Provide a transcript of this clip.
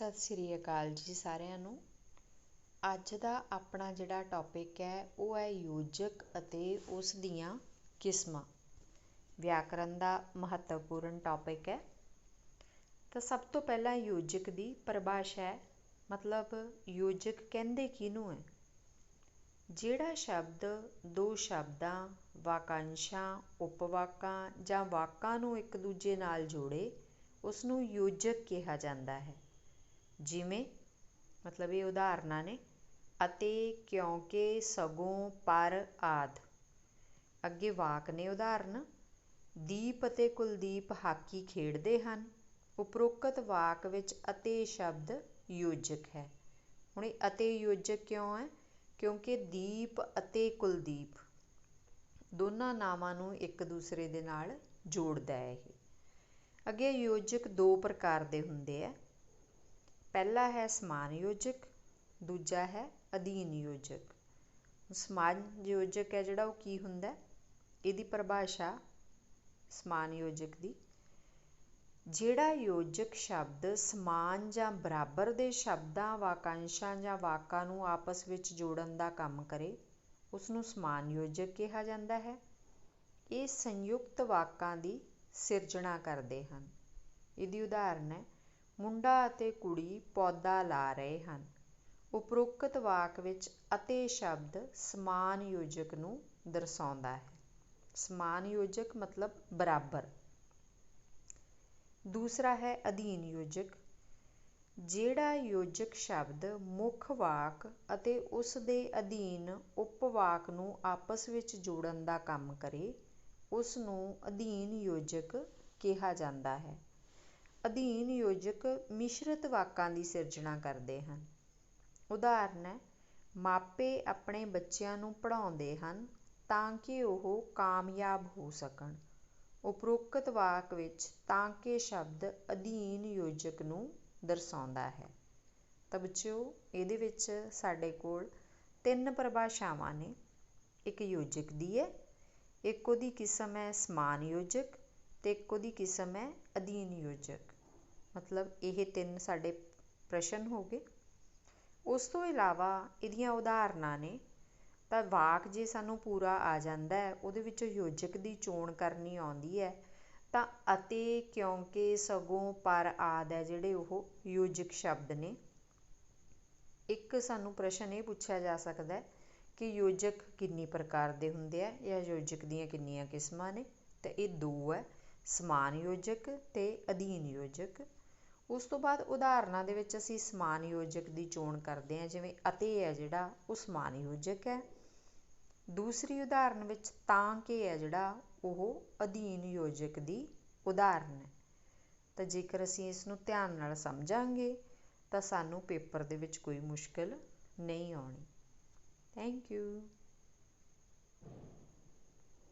ਸਤਿ ਸ੍ਰੀ ਅਕਾਲ ਜੀ ਸਾਰਿਆਂ ਨੂੰ। ਅੱਜ ਦਾ ਆਪਣਾ ਜਿਹੜਾ ਟੌਪਿਕ ਹੈ, ਉਹ ਹੈ ਯੋਜਕ ਅਤੇ ਉਸ ਦੀਆਂ ਕਿਸਮਾਂ। ਵਿਆਕਰਨ ਦਾ ਮਹੱਤਵਪੂਰਨ ਟੌਪਿਕ ਹੈ। ਤਾਂ ਸਭ ਤੋਂ ਪਹਿਲਾਂ ਯੋਜਕ ਦੀ ਪਰਿਭਾਸ਼ਾ ਹੈ। ਮਤਲਬ ਯੋਜਕ ਕਹਿੰਦੇ ਕਿਹਨੂੰ ਹੈ? ਜਿਹੜਾ ਸ਼ਬਦ ਦੋ ਸ਼ਬਦਾਂ, ਵਾਕਾਂਸ਼ਾਂ, ਉਪਵਾਕਾਂ ਜਾਂ ਵਾਕਾਂ ਨੂੰ ਇੱਕ ਦੂਜੇ ਨਾਲ ਜੋੜੇ ਉਸ ਨੂੰ ਯੋਜਕ ਕਿਹਾ ਜਾਂਦਾ ਹੈ। ਜਿਵੇਂ, ਮਤਲਬ ਇਹ ਉਦਾਹਰਨਾਂ ਨੇ, ਅਤੇ ਕਿਉਂਕਿ ਸਗੋਂ ਪਰ ਆਦਿ। ਅੱਗੇ ਵਾਕ ਨੇ ਉਦਾਹਰਨ, ਦੀਪ ਅਤੇ ਕੁਲਦੀਪ ਹਾਕੀ ਖੇਡਦੇ ਹਨ। ਉਪਰੋਕਤ ਵਾਕ ਵਿੱਚ ਅਤੇ ਸ਼ਬਦ ਯੋਜਕ ਹੈ। ਹੁਣ ਇਹ ਅਤੇ ਯੋਜਕ ਕਿਉਂ ਹੈ? ਕਿਉਂਕਿ ਦੀਪ ਅਤੇ ਕੁਲਦੀਪ ਦੋਨਾਂ ਨਾਵਾਂ ਨੂੰ ਇੱਕ ਦੂਸਰੇ ਦੇ ਨਾਲ ਜੋੜਦਾ ਹੈ ਇਹ। ਅੱਗੇ ਯੋਜਕ ਦੋ ਪ੍ਰਕਾਰ ਦੇ ਹੁੰਦੇ ਆ। ਪਹਿਲਾ ਹੈ ਸਮਾਨ ਯੋਜਕ, ਦੂਜਾ ਹੈ ਅਧੀਨ ਯੋਜਕ। ਸਮਾਨ ਯੋਜਕ ਹੈ ਜਿਹੜਾ ਉਹ ਕੀ ਹੁੰਦਾ ਇਹਦੀ ਪਰਿਭਾਸ਼ਾ ਸਮਾਨ ਯੋਜਕ ਦੀ। ਜਿਹੜਾ ਯੋਜਕ ਸ਼ਬਦ ਸਮਾਨ ਜਾਂ ਬਰਾਬਰ ਦੇ ਸ਼ਬਦਾਂ, ਵਾਕਾਂਸ਼ਾਂ ਜਾਂ ਵਾਕਾਂ ਨੂੰ ਆਪਸ ਵਿੱਚ ਜੋੜਨ ਦਾ ਕੰਮ ਕਰੇ ਉਸ ਨੂੰ ਸਮਾਨ ਯੋਜਕ ਕਿਹਾ ਜਾਂਦਾ ਹੈ। ਇਹ ਸੰਯੁਕਤ ਵਾਕਾਂ ਦੀ ਸਿਰਜਣਾ ਕਰਦੇ ਹਨ। ਇਹਦੀ ਉਦਾਹਰਨ ਹੈ ਮੁੰਡਾ ਅਤੇ ਕੁੜੀ ਪੌਦਾ ਲਾ ਰਹੇ ਹਨ। ਉਪਰੋਕਤ ਵਾਕ ਵਿੱਚ ਅਤੇ ਸ਼ਬਦ ਸਮਾਨ ਯੋਜਕ ਨੂੰ ਦਰਸਾਉਂਦਾ ਹੈ। ਸਮਾਨ ਯੋਜਕ ਮਤਲਬ ਬਰਾਬਰ। ਦੂਸਰਾ ਹੈ ਅਧੀਨ ਯੋਜਕ। ਜਿਹੜਾ ਯੋਜਕ ਸ਼ਬਦ ਮੁੱਖ ਵਾਕ ਅਤੇ ਉਸ ਦੇ ਅਧੀਨ ਉਪਵਾਕ ਨੂੰ ਆਪਸ ਵਿੱਚ ਜੋੜਨ ਦਾ ਕੰਮ ਕਰੇ, ਉਸ ਨੂੰ ਅਧੀਨ ਯੋਜਕ ਕਿਹਾ ਜਾਂਦਾ ਹੈ। ਅਧੀਨ ਯੋਜਕ ਮਿਸ਼ਰਤ ਵਾਕਾਂ ਦੀ ਸਿਰਜਣਾ ਕਰਦੇ ਹਨ। ਉਦਾਹਰਨ ਹੈ, ਮਾਪੇ ਆਪਣੇ ਬੱਚਿਆਂ ਨੂੰ ਪੜ੍ਹਾਉਂਦੇ ਹਨ ਤਾਂ ਕਿ ਉਹ ਕਾਮਯਾਬ ਹੋ ਸਕਣ। ਉਪਰੋਕਤ ਵਾਕ ਵਿੱਚ ਤਾਂ ਕਿ ਸ਼ਬਦ ਅਧੀਨ ਯੋਜਕ ਨੂੰ ਦਰਸਾਉਂਦਾ ਹੈ। ਤਾਂ ਬੱਚਿਓ, ਇਹਦੇ ਵਿੱਚ ਸਾਡੇ ਕੋਲ ਤਿੰਨ ਪਰਿਭਾਸ਼ਾਵਾਂ ਨੇ। ਇੱਕ ਯੋਜਕ ਦੀ ਹੈ, ਇੱਕ ਉਹਦੀ ਕਿਸਮ ਹੈ ਸਮਾਨ ਯੋਜਕ ਅਤੇ ਇੱਕ ਉਹਦੀ ਕਿਸਮ ਹੈ ਅਧੀਨ ਯੋਜਕ। ਮਤਲਬ ਇਹ ਤਿੰਨ ਸਾਡੇ ਪ੍ਰਸ਼ਨ ਹੋ ਗਏ। ਉਸ ਤੋਂ ਇਲਾਵਾ ਇਹਦੀਆਂ ਉਦਾਹਰਨਾਂ ਨੇ, ਤਾਂ ਵਾਕ ਜੇ ਸਾਨੂੰ ਪੂਰਾ ਆ ਜਾਂਦਾ ਹੈ, ਉਹਦੇ ਵਿੱਚੋਂ ਯੋਜਕ ਦੀ ਚੋਣ ਕਰਨੀ ਆਉਂਦੀ ਹੈ, ਤਾਂ ਅਤੇ ਕਿਉਂਕਿ ਸਗੋਂ ਪਰ ਆਦ ਹੈ ਜਿਹੜੇ ਉਹ ਯੋਜਕ ਸ਼ਬਦ ਨੇ। ਇੱਕ ਸਾਨੂੰ ਪ੍ਰਸ਼ਨ ਇਹ ਪੁੱਛਿਆ ਜਾ ਸਕਦਾ ਹੈ ਕਿ ਯੋਜਕ ਕਿੰਨੀ ਪ੍ਰਕਾਰ ਦੇ ਹੁੰਦੇ ਆ ਜਾਂ ਯੋਜਕ ਦੀਆਂ ਕਿੰਨੀਆਂ ਕਿਸਮਾਂ ਨੇ, ਤੇ ਇਹ ਦੋ ਹੈ। ਸਮਾਨ ਯੋਜਕ ਅਤੇ ਅਧੀਨ ਯੋਜਕ ਉਸ ਤੋਂ ਬਾਅਦ ਉਦਾਹਰਨਾਂ ਦੇ ਵਿੱਚ ਅਸੀਂ ਸਮਾਨ ਯੋਜਕ ਦੀ ਚੋਣ ਕਰਦੇ ਹਾਂ, ਜਿਵੇਂ ਅਤੇ ਹੈ ਜਿਹੜਾ, ਉਹ ਸਮਾਨ ਯੋਜਕ ਹੈ। ਦੂਸਰੀ ਉਦਾਹਰਨ ਵਿੱਚ ਤਾਂ ਕਿ ਹੈ ਜਿਹੜਾ, ਉਹ ਅਧੀਨ ਯੋਜਕ ਦੀ ਉਦਾਹਰਨ ਹੈ। ਤਾਂ ਜੇਕਰ ਅਸੀਂ ਇਸ ਨੂੰ ਧਿਆਨ ਨਾਲ ਸਮਝਾਂਗੇ, ਤਾਂ ਸਾਨੂੰ ਪੇਪਰ ਦੇ ਵਿੱਚ ਕੋਈ ਮੁਸ਼ਕਲ ਨਹੀਂ ਆਉਣੀ। Thank you